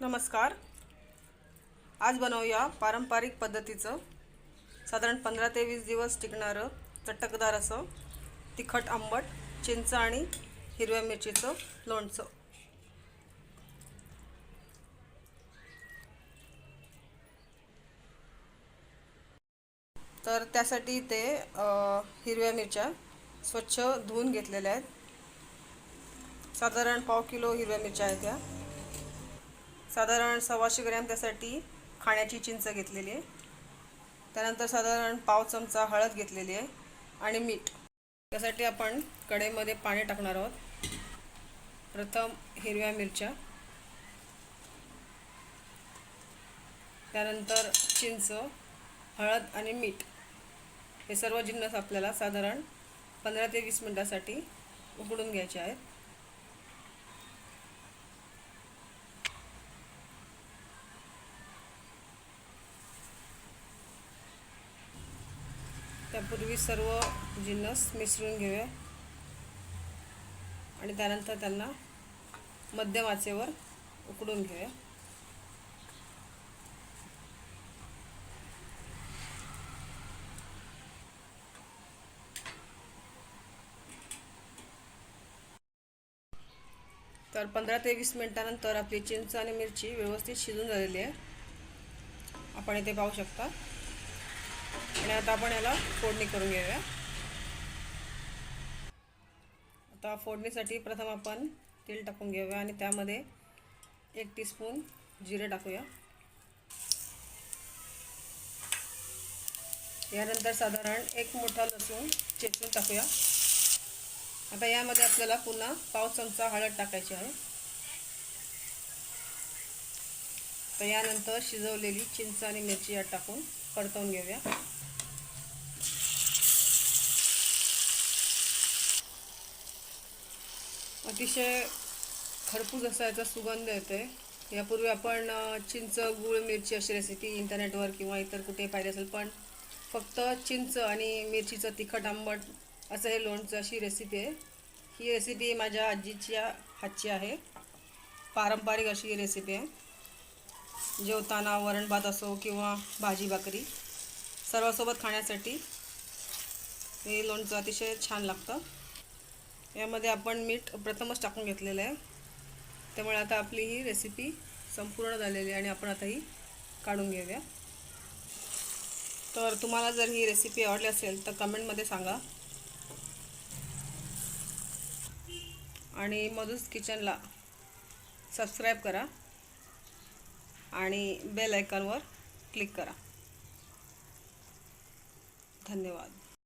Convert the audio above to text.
नमस्कार. आज बनवूया पारंपरिक पद्धतीचं साधारण पंधरा ते वीस दिवस टिकणारं चटकदार असं तिखट आंबट चिंच आणि हिरव्या मिरचीचं लोणचं. तर त्यासाठी ते हिरव्या मिरच्या स्वच्छ धुवून घेतलेल्या आहेत. साधारण पाव किलो हिरव्या मिरच्या आहेत त्या साधारण सव्वाशे ग्रॅम त्यासाठी खाण्याची चिंच घेतलेली आहे. त्यानंतर साधारण पाव चमचा हळद घेतलेली आहे आणि मीठ. त्यासाठी आपण कढईमध्ये पाणी टाकणार आहोत. प्रथम हिरव्या मिरच्या. त्यानंतर चिंच हळद आणि मीठ. हे सर्व जिन्नस आपल्याला साधारण पंधरा ते वीस मिनटासाठी उकडून घ्यायचे आहेत. त्यापूर्वी सर्व जिन्नस मिसळून घेऊया. आणि त्यानंतर त्यांना मध्यम आचेवर उकडून घेऊया. तर पंधरा ते वीस मिनिटानंतर आपली चिंच आणि मिरची व्यवस्थित शिजून झालेली आहे. आपण इथे पाहू शकता. आणि आता आपण याला फोडणी करून घेऊया. आता फोडणीसाठी प्रथम आपण तेल टाकून घेऊया आणि त्यामध्ये एक टीस्पून जिरे टाकूया. यानंतर साधारण एक मोठा लसूण चेचून टाकूया. आता यामध्ये आपल्याला पुन्हा पाव चमचा हळद टाकायची आहे. तर यानंतर शिजवलेली चिंच आणि मिरची यात टाकून परतवून घेऊया. अतिशय खरपूस असा याचा सुगंध येते. यापूर्वी आपण चिंच गूळ मिरची अशी रेसिपी इंटरनेटवर किंवा इतर कुठे पाहिली असेल पण फक्त चिंच आणि मिरचीचं तिखट आंबट असं हे लोणचं अशी रेसिपी आहे. ही रेसिपी माझ्या आजीच्या हातची आहे. पारंपरिक अशी ही रेसिपी आहे. जेवताना वरण भात असो किंवा भाजी भाकरी सर्वासोबत खाण्यासाठी हे लोणचं अतिशय छान लागतं. यामध्ये आपण मीठ प्रथमच टाकून घेतलेलं आहे. त्यामुळे आता आपली ही रेसिपी संपूर्ण झालेली आहे आणि आपण आता ही काढून घेऊया. तर तुम्हाला जर ही रेसिपी आवडली असेल तर कमेंटमध्ये सांगा. आणि मधूस किचनला सबस्क्राईब करा. आणि बेल आयकॉनवर क्लिक करा. धन्यवाद.